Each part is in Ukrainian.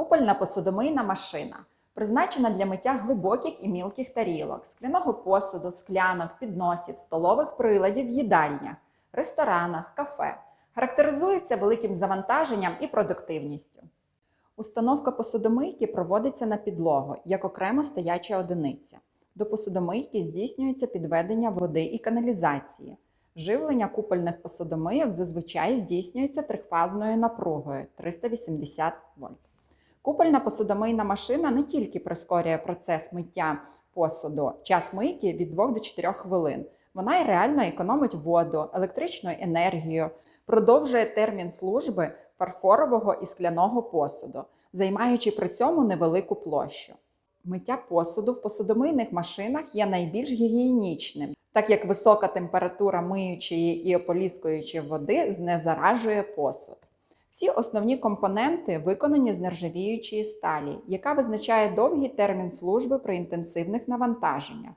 Купольна посудомийна машина призначена для миття глибоких і мілких тарілок, скляного посуду, склянок, підносів, столових приладів в їдальнях, ресторанах, кафе. Характеризується великим завантаженням і продуктивністю. Установка посудомийки проводиться на підлогу як окремо стояча одиниця. До посудомийки здійснюється підведення води і каналізації. Живлення купольних посудомийок зазвичай здійснюється трихфазною напругою 380 вольт. Купольна посудомийна машина не тільки прискорює процес миття посуду, час мийки від 2 до 4 хвилин. Вона й реально економить воду, електричну енергію, продовжує термін служби фарфорового і скляного посуду, займаючи при цьому невелику площу. Миття посуду в посудомийних машинах є найбільш гігієнічним, так як висока температура миючої і ополіскуючої води знезаражує посуд. Всі основні компоненти виконані з нержавіючої сталі, яка визначає довгий термін служби при інтенсивних навантаженнях.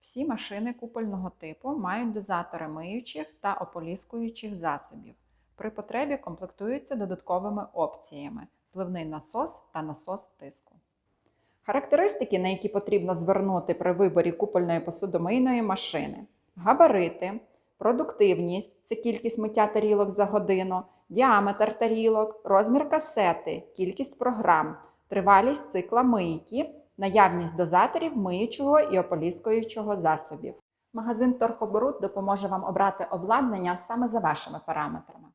Всі машини купольного типу мають дозатори миючих та ополіскуючих засобів. При потребі комплектуються додатковими опціями зливний насос та насос тиску. Характеристики, на які потрібно звернути при виборі купольної посудомийної машини: габарити, продуктивність це кількість миття тарілок за годину, діаметр тарілок, розмір касети, кількість програм, тривалість цикла мийки, наявність дозаторів миючого і ополіскуючого засобів. Магазин Торхоборут допоможе вам обрати обладнання саме за вашими параметрами.